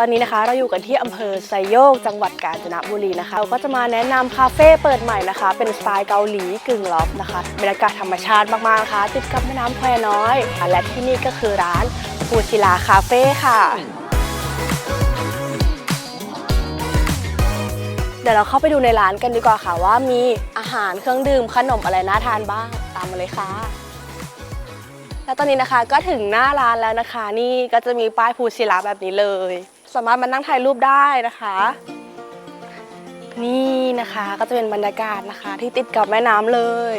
ตอนนี้นะคะเราอยู่กันที่อำเภอไซโยก จังหวัดกาญจนบุรีนะคะเราก็จะมาแนะนำคาเฟ่เปิดใหม่นะคะ เป็นสไตล์เกาหลีกึ่งล็อบนะคะบรรยากาศธรรมชาติมากๆนะคะติดกับแม่น้ำแควน้อย และที่นี่ก็คือร้านฟูชิลาคาเฟ่ค่ะเดี๋ยวเราเข้าไปดูในร้านกันดีกว่าค่ะว่ามีอาหารเครื่องดื่มขนมอะไรน่าทานบ้างตามมาเลยค่ะ แล้วตอนนี้นะคะก็ถึงหน้าร้านแล้วนะคะ นี่ก็จะมีป้ายภูชิระแบบนี้เลย สามารถมานั่งถ่ายรูปได้นะคะ นี่นะคะก็จะเป็นบรรยากาศนะคะ ที่ติดกับแม่น้ำเลย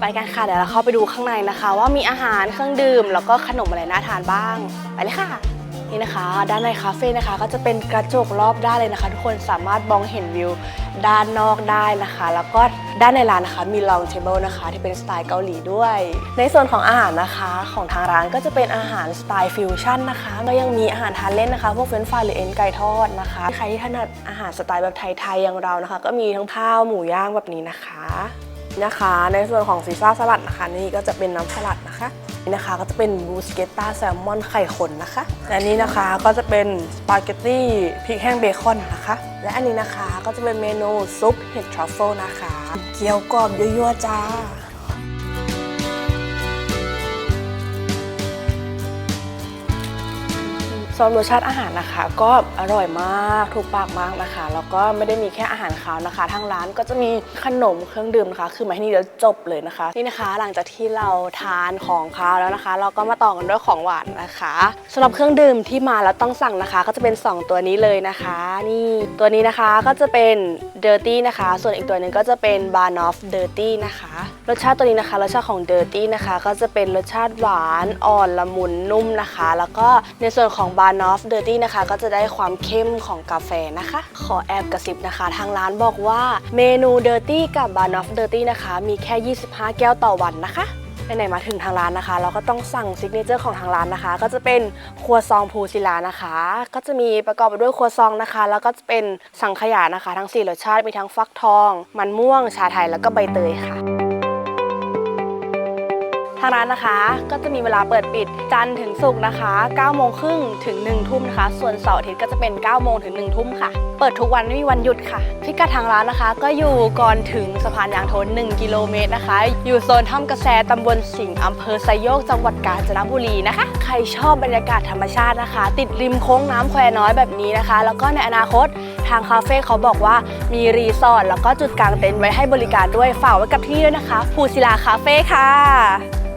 ไปกันค่ะเดี๋ยวเราเข้าไปดูข้างในนะคะ ว่ามีอาหารเครื่องดื่มแล้วก็ขนมอะไรน่าทานบ้าง ไปเลยค่ะ นี่นะคะ ด้านในคาเฟ่นะคะ ก็จะเป็นกระจกรอบด้านเลยนะคะ ทุกคนสามารถมองเห็นวิวด้านนอกได้นะคะ แล้วก็ด้านในร้านนะคะมีลองเทเบิลนะคะ ที่เป็นสไตล์เกาหลีด้วย ในส่วนของอาหารนะคะของทางร้านก็จะเป็นอาหารสไตล์ฟิวชั่นนะคะก็ยังมีอาหารทานเล่นนะคะ พวกเฟรนฟรายหรือเอ็นไก่ทอดนะคะ ใครที่ถนัดอาหารสไตล์แบบไทยๆอย่างเรานะคะ ก็มีทั้งข้าวหมูย่างแบบนี้นะคะนะคะ ในส่วนของซีซ่าสลัดนะคะ นี่ก็จะเป็นน้ำสลัดนะคะ นี่นะคะก็จะเป็นบูสเกตตาแซลมอนไข่ข้นนะคะและอันนี้นะคะก็จะเป็นสปาเกตตี้พริกแห้งเบคอนนะคะ และอันนี้นะคะก็จะเป็นเมนูซุปเห็ดทรัฟเฟิลนะคะ เกี๊ยวกรอบยั่วๆจ้า สำหรับรสชาติอาหารนะคะ ก็อร่อยมากถูกปากมากนะคะ แล้วก็ไม่ได้มีแค่อาหารคาวนะคะ ทางร้านก็จะมีขนมเครื่องดื่มนะคะ คือมาที่นี่เดี๋ยวจบเลยนะคะ นี่นะคะ หลังจากที่เราทานของคาวแล้วนะคะ เราก็มาต่อกันด้วยของหวานนะคะสำหรับเครื่องดื่มที่มาแล้วต้องสั่งนะคะ ก็จะเป็น 2 ตัวนี้เลยนะคะ นี่ตัวนี้นะคะก็จะเป็น Dirty นะคะ ส่วนอีกตัวหนึ่งก็จะเป็น b a r n o f Dirty นะคะรสชาติตัวนี้นะคะรสชาติของ Dirty นะคะ ก็จะเป็นรสชาติหวานอ่อนละมุนนุ่มนะคะ แล้วก็ในส่วนของ b a r n o f Dirty นะคะ ก็จะได้ความเข้มของกาแฟนะคะ ขอแอบกระซิบนะคะ ทางร้านบอกว่าเมนู Dirty กับ b a r n o f Dirty นะคะ มีแค่ 25 แก้วต่อวันนะคะไหนๆมาถึงทางร้านนะคะ เราก็ต้องสั่งซิกเนเจอร์ของทางร้านนะคะ ก็จะเป็นครัวซองภูศิลานะคะ ก็จะมีประกอบไปด้วยครัวซองนะคะ แล้วก็จะเป็นสังขยานะคะ ทั้งสี่รสชาติมีทั้งฟักทอง มันม่วงชาไทยแล้วก็ใบเตยค่ะางร้านนะคะก็จะมีเวลาเปิดปิดจันทร์ถึงศุกร์นะคะ9โมงครึ่งถึง1ทุ่มนะคะ ส่วนเสาร์อาทิตย์ก็จะเป็น9โมงถึง1ทุ่มค่ะ เปิดทุกวันไม่มีวันหยุดค่ะ พิกัดทางร้านนะคะ ก็อยู่ก่อนถึงสะพานยางทน1กิโลเมตรนะคะ อยู่โซนถ้ำกระแสตำบลสิงห์อำเภอไซโยกจังหวัดกาญจนบุรีนะคะ ใครชอบบรรยากาศธรรมชาตินะคะ ติดริมโค้งน้ำแควน้อยแบบนี้นะคะ แล้วก็ในอนาคตทางคาเฟ่เขาบอกว่ามีรีสอร์ทแล้วก็จุดกางเต็นท์ไว้ให้บริการด้วยฝากไว้กับที่ด้วยนะคะภูศิลาคาเฟ่ค่ะ